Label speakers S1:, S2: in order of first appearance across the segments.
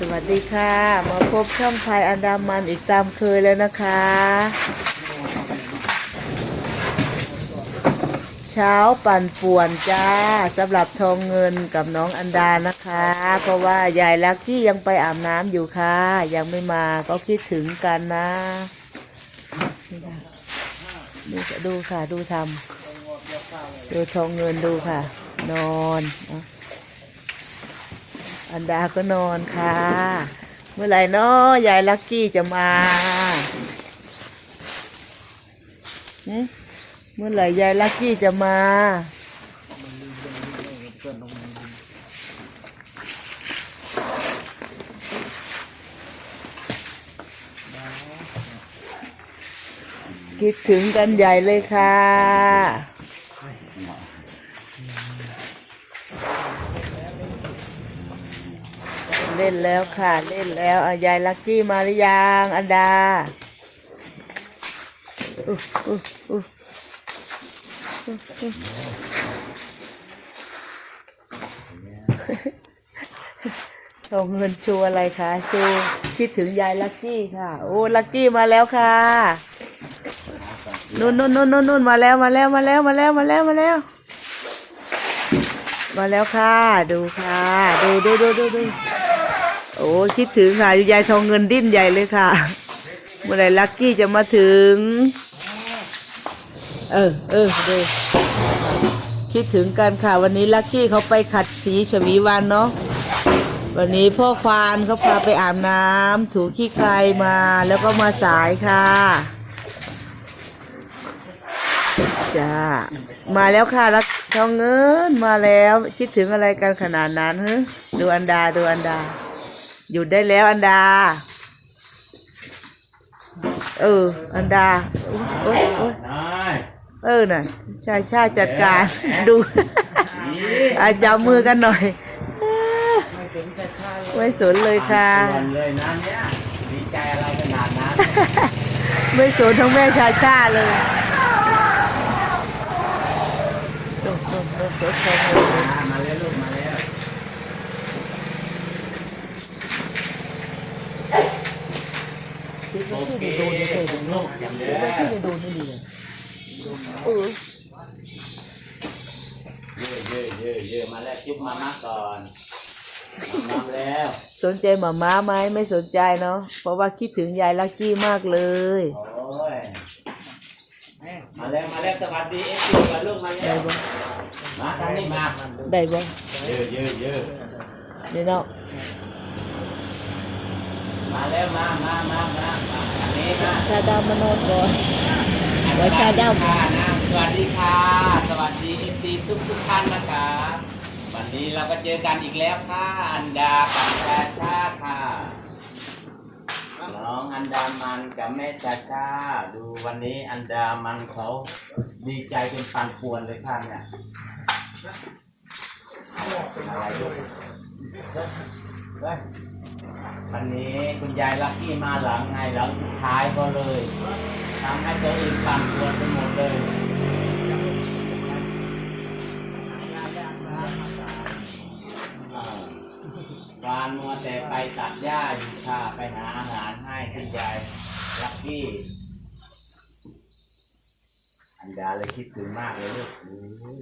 S1: สวัสดีค่ะ มาพบช่องไทยอันดามันอีกตามเคยแล้วนะคะ เช้าปั่นป่วนจ้าสำหรับทองเงินกับน้องอันดานะคะ เพราะว่ายายลักกี้ยังไปอาบน้ำอยู่ค่ะ ยังไม่มาก็คิดถึงกันนะดูดูค่ะดูทำดูทองเงินดูค่ะ นอนเอา อันดาก็นอนค่ะ เมื่อไหร่นาะยายลักกี้จะมาเมื่อไหร่ยายลักกี้จะมาคิดถึงกันใหญ่เลยค่ะ ล่นแล้วค่ะ เล่นแล้วอะยายลักกี้มาหรือยังอันดาอุ๊ยอุ๊ยอุ๊ยส่งเงินชูอะไรคะชูคิดถึงยายลักกี้ค่ะ โอ้ลักกี้มาแล้วค่ะนู่นนู่นนู่นนู่นนู่นมาแล้วมาแล้วมาแล้วมาแล้วมาแล้วมาแล้ว มาแล้วค่ะ ดูค่ะ ดูดูดูดูดู โอ้คิดถึงค่ะยายทองเงินดิ้นใหญ่เลยค่ะ เมื่อไหรลักกี้จะมาถึง เออเออเดคิดถึงกันค่ะ วันนี้ลักกี้เขาไปขัดสีฉวีวันเนาะวันนี้พ่อควานเขาพาไปอาบน้ำถูขี้ใครมาแล้วก็มาสายค่ะจ้ามาแล้วค่ะรักทองเงินมาแล้ว คิดถึงอะไรกันขนาดนั้นฮะดูอันดาดูอันดา หยุดได้แล้วอันดา เออ อันดาโอ๊ยโอ๊ยโอ๊ยเออน่ะชาชาจัดการดู อาจับมือกันหน่อยไม่สนเลยค่ะ
S2: วันเลยนะเนี่ยดีใจอะไรขนาดนั้น
S1: ไม่สนทั้งแม่ชาชาเลยโดนโดนโดนโดนโดนโดน
S2: มามาแล้วลูกมาแล้ว
S1: คิดว่าพี่จะโดนไม่เคยโดนโลก
S2: จำเด้
S1: คิดว่า
S2: อ
S1: พี่จะโดนไม่ดีเลยเออ
S2: เยอะเยอะเยอะเยอะมาแล้วจุ๊บมามาก่อนมาแล้ว
S1: สนใจหมาม้าไหมไม่สนใจเนาะเพราะว่าคิดถึงยายลักกี้มากเลย
S2: โอ้ยมาแล้วมาแล้วสวัสดีเอฟซีก่อนลูกมาแล้
S1: ได้
S2: ว
S1: บ่
S2: มาทางนี้มา
S1: ได้บ่
S2: เยอะเยอะเยอะ
S1: นี่เนาะ
S2: มาแล้วมามามามามาอันนี้มา
S1: ชาดำมานอนก่อนไว้ชาดำ
S2: ค่ะนะสวัสดีค่ะ สวัสดีเอฟซีทุกทุกท่านนะคะ วันนี้เราก็เจอกันอีกแล้วค่ะ อันดากับชาชาค่ะน้องอันดามันกับแม่ชาชาดูวันนี้อันดามันเขาดีใจจนปันป่วนเลยค่ะเนี่ยอะไรลูกเฮ้ย วันนี้คุณยายลักกี้มาหลังไงหลังท้ายก็เลยทำให้ตัวเองปั่นป่วนไปหมดเลยอ่าการมัวแต่ไปตัดหญ้าอยู่ค่ะไปหาอาหารให้คุณยายลักกี้อันดาเลยคิดถึงมากเลยลูกอู้ย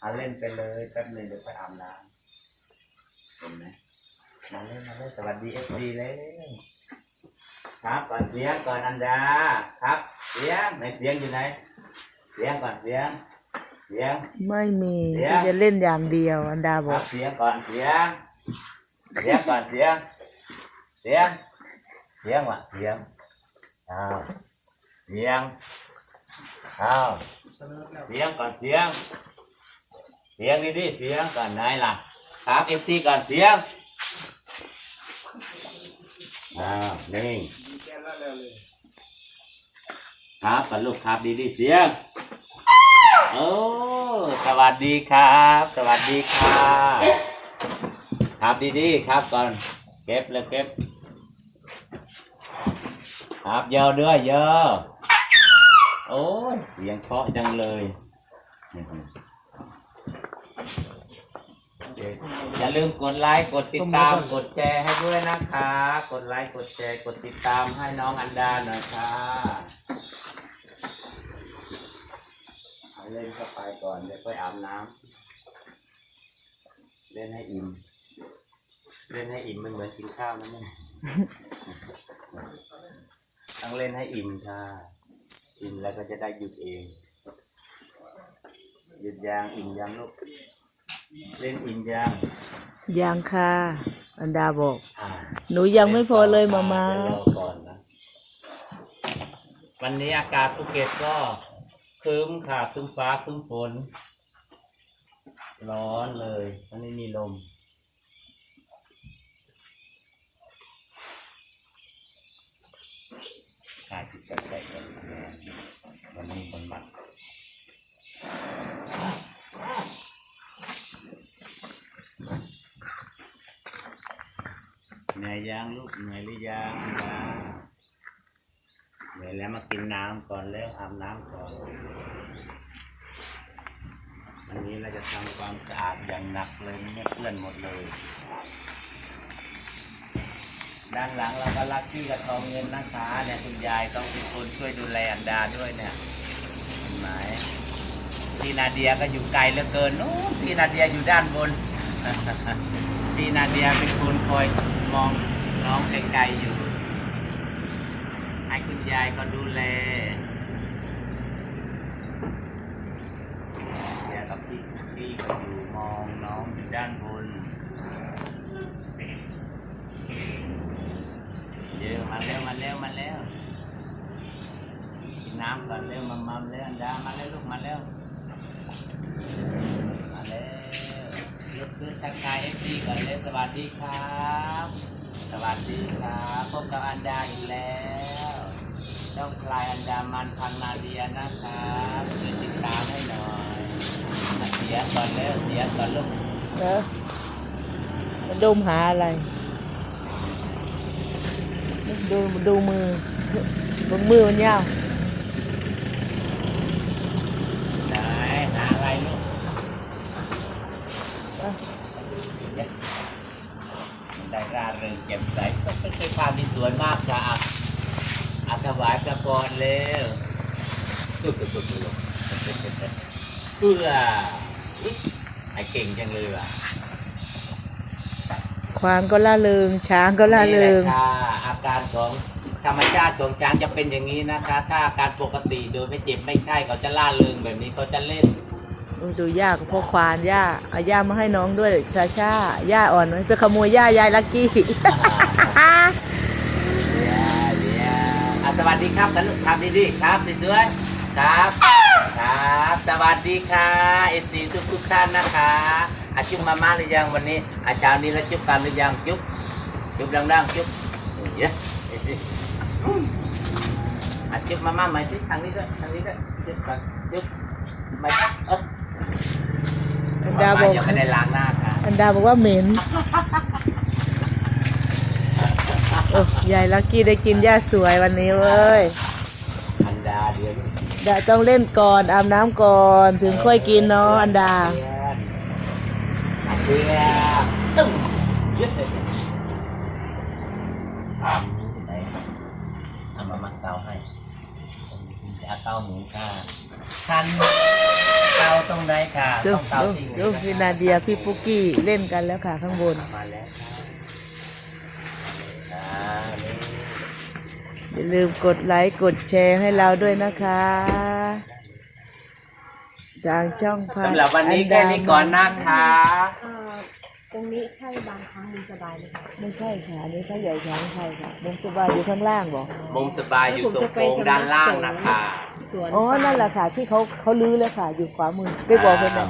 S2: เอาเล่นไปเลยแป๊บหนึงเดี๋ยวไปอาบน้ำเห็นไหม มาเล่นมาเล่นสวัสดีเอฟซีเลยครับก่อนเสียงก่อนอันดาครับเสียงไหนเสียงอยู่ไหนเสียงก่อนเสียงเสียง
S1: ไม่มี
S2: เดี๋ยว
S1: พี่จะเล่นอย่างเดียว อันดาบ
S2: ค
S1: อ
S2: รั
S1: ก
S2: บเสียงก่อนเสียงเสียงก่อนเสียงเสียงเสียงว่ะเสียงอ้าวเสียงอ้าวเสียงก่อนเสียงเสียงดีดีๆเสียงก่อนไหนล่ะครับเอฟซีก่อนเสียง อ้าวนิ่งครับก่อนลูกครับดีดีเสียงโอ้สวัสดีครับ สวัสดีค่ะครับดีๆครับก่อนเก็บเลยเก็บครับเยอะด้วยเยอะโอ้ยเสียงเพราะจังเลย อย่าลืมกดไลค์ กดติดตาม กดแชร์ให้ด้วยนะคะ กดไลค์ กดแชร์ กดติดตามให้น้องอันดาหน่อยค่ะเอาเล่นเข้าไปก่อนเดี๋ยวค่อยอาบน้ำเล่นให้อิ่ม เล่นให้อิ่มมันเหมือนกินข้าวนะเนี่ยต้องเล่นให้อิ่มค่ะ อิ่มแล้วก็จะได้หยุดเอง หยุดยางอิ่มยังลูก เล่นอิ่มยัง
S1: ยังค่ะ อันดาบอก
S2: อ่า
S1: หนูยังไม่พอเลยมามา
S2: เดี๋ยวรอก่อนนะวันนี้อากาศภูเก็ตก็ครึ้มค่ะครึ้มฟ้าครึ้มฝน ร้อนเลยวันนี้มีลม ขาจิตใจใจกันวันนี้วันบัตร เหนื่อยยังลูกเหนื่อยหรือยังเหนื่อยแล้วมากินน้ำก่อนแล้วอาบน้ำก่อนวันนี้เราจะทำความสะอาดอย่างหนักเลยเนี่ยเปื้อนหมดเลย ด้านหลังเราก็ลักที่กระทองเงินนะคะเนี่ยคุณยายต้องเป็นคนช่วยดูแลอันดาด้วยเนี่ยเห็นไหมพี่นาเดียก็อยู่ไกลเหลือเกินนู้นพี่นาเดียอยู่ด้านบนพี่นาเดียเป็นคนคอย มองน้องไกลๆอยู่ ให้คุณยายก็ดูแลเดียกับพี่พี่ก็อยู่มองน้องอยู่ด้านบนเดี๋ยวมาเร็วมาเร็วมาเร็วนน้ำก่อนเร็วมามัมเร็วดามาเร็วลูกมาเร็ว ทักทายเอฟซีก่อนเร็วสวัสดีครับ สวัสดีครับพบกับอันดาอีกแล้วเจ้าพลายอันดามันพันนาเดียนะครับช่วยติดตามให้หน่อยเสียก่อนเร็วเสียก่อนลูก
S1: เนอมันดมหาอะไร ดูดูมือมือมันยาว
S2: ร่าเริงแจ่มใสก็เป็นเป็นภาพที่สวยมากค่ะอาถวายพระพรเร็วตุ๊บตุ๊บตุ๊บตุ๊บเพื่อไอเก่งจังเลยว่ะ
S1: ควานก็ล่าเริงช้างก็ล่าเริง
S2: นี่แหละค่ะอาการของธรรมชาติของช้างจะเป็นอย่างนี้นะคะ ถ้าอาการปกติโดยไม่เจ็บไม่ไข้เขาจะล่าเริงแบบนี้เขาจะเล่น
S1: โอ้ ดูย่ากับพ่อควานย่าเอาย่ามาให้น้องด้วยชาชาย่าอ่อนจะขโมยย่ายายลักกี้
S2: อะสวัสดีครับกันลูกครับดีๆครับสวยครับ ครับ สวัสดีค่ะเอซีทุกทุกๆท่านนะคะอาจุ๊บมาม่าหรือยังวันนี้ อาจารย์นี้แล้วจุ๊บกันหรือยังจุ๊บจุ๊บดังๆจุ๊บเยอะอาจุ๊บมาม่าใหม่สิทางนี้ด้วยทางนี้ด้วยจุ๊บกันจุ๊บไม่เออ
S1: อัน ดาบอก
S2: ยังไม่ได้ล้างหน้าค่ะ
S1: อันดาบอกว่าเหม็นโอ้ยายลักกี้ได้กินย่าสวยวันนี้เว้ย
S2: อันดาเดี๋ยว
S1: ดาต้องเล่นก่อนอาบน้ำก่อนถึงค่อยกินเนาะอันดา
S2: อันเดียตึ้งเยอะเลยเอามามัดเตาให้จะเอาเตาหมูค่ะทันเตาตรงไหนค่ะ
S1: ดู
S2: ต้องเตา
S1: ดู
S2: ที่
S1: ดูพี่นาเดียพี่ปุกกี้เล่นกันแล้วค่ะข้างบน
S2: มาแล้วค่ะอ่านี่
S1: อย่าลืมกดไลค์กดแชร์ให้เราด้วยนะคะทางช่องพัน
S2: สำหรับวันนี้แค่นี้ก่อนนะคะ
S3: เอ่อต รงนี้ใช่บางครั้งมันสบายเลยค่ะ
S1: ไม่ใช่ค่ะอันนี้เขาใหญ่ช้างไทยค่ะมงสุบาอยู่ข้างล่างบอก
S2: มุมสบายอยู่ตรงโค้งด้านล่างนะคะ
S3: สวน
S1: อ๋อนั่นแหละค่ะที่เขาเขาลื้อแล้วค่ะ อยู่ขวามือไปบอกเลยนะ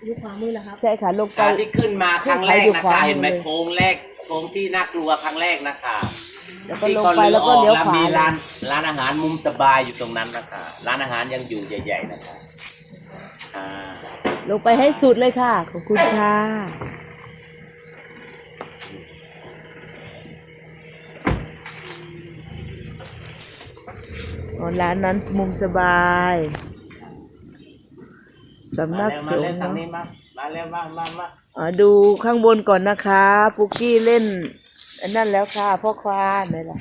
S3: อยุคขวามือเหรอครับ
S1: ใช่ค่ะลงไป
S2: การที่ขึ้นมาครั้งแรก
S1: อยู่
S2: นะ
S1: ขวา
S2: คะ
S1: มือ
S2: เห็นไหมโค้งแรกโค้งที่น่ากลัวครั้งแรกนะคะ
S1: แล้วก็ลงไปแล้วก็เลี้ยวขวา
S2: มี
S1: เล
S2: ร้ายนร้านอาหารมุมสบายอยู่ตรงนั้นนะคะร้านอาหารยังอยู่ใหญ่ ๆ นะคะอ่า
S1: ลงไปให้สุดเลยค่ะ ขอบคุณค่ะ ร้านนั้นมุมสบายสำนักส
S2: มางเร็ว
S1: ฆ์
S2: ทาง
S1: เนาะ
S2: นี้มามาเร็วมามามา
S1: อ่าดูข้างบนก่อนนะคะปุกกี้เล่นอันนั้นแล้วค่ะพ่อควานนี่แหละ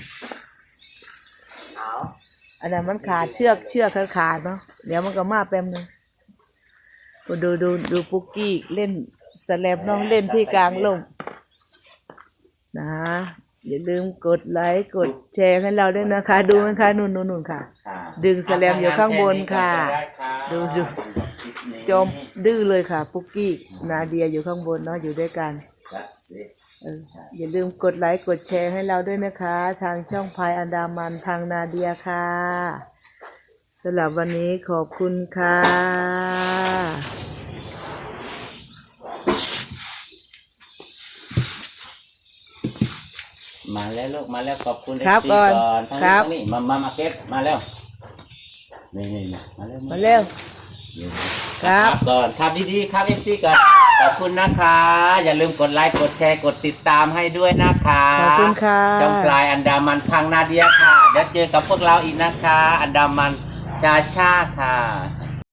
S2: เอา
S1: อันนั้นมันขาดเชือกเชือกขาขาดเนาะเดี๋ยวมันก็มาแป๊บนึงดูดูดูปุกกี้เล่นสแลบน้องเล่นที่กลางลมนะ อย่าลืมกดไลค์กดแชร์ให้เราด้วยนะคะ ดูนะคะนู่นนู่นนู่นค่ะ
S2: ค่ะ
S1: ดึงแสลมอยู่ข้างบนค่ะ ดูดูจอมดื้อเลยค่ะ ปุกกี้ นาเดียอยู่ข้างบนเนาะอยู่ด้วยกัน
S2: ครับสิ
S1: เอออย่าลืมกดไลค์กดแชร์ให้เราด้วยนะคะ ทางช่องพายอันดามันทางนาเดียค่ะสำหรับวันนี้ขอบคุณค่ะ
S2: มาแล้วลูกมาแล้วขอบคุณ
S1: ครับ
S2: FC
S1: ก่อน
S2: ทาง
S1: ครับ
S2: นี้ทางนี้มามามาเก็บมาแล้วนี่นี่นี่มาแล้ว
S1: มาเร็วครับ
S2: ก่อนครับดีๆครับเอฟซีก่อนขอบคุณนะคะ อย่าลืมกดไลค์กดแชร์กดติดตามให้ด้วยนะคะ
S1: ขอบคุณค่ะ
S2: ช่องปลายอันดามันพังนาเดียค่ะเดี๋ยวเจอกับพวกเราอีกนะคะ อันดามันชาชาค่ะ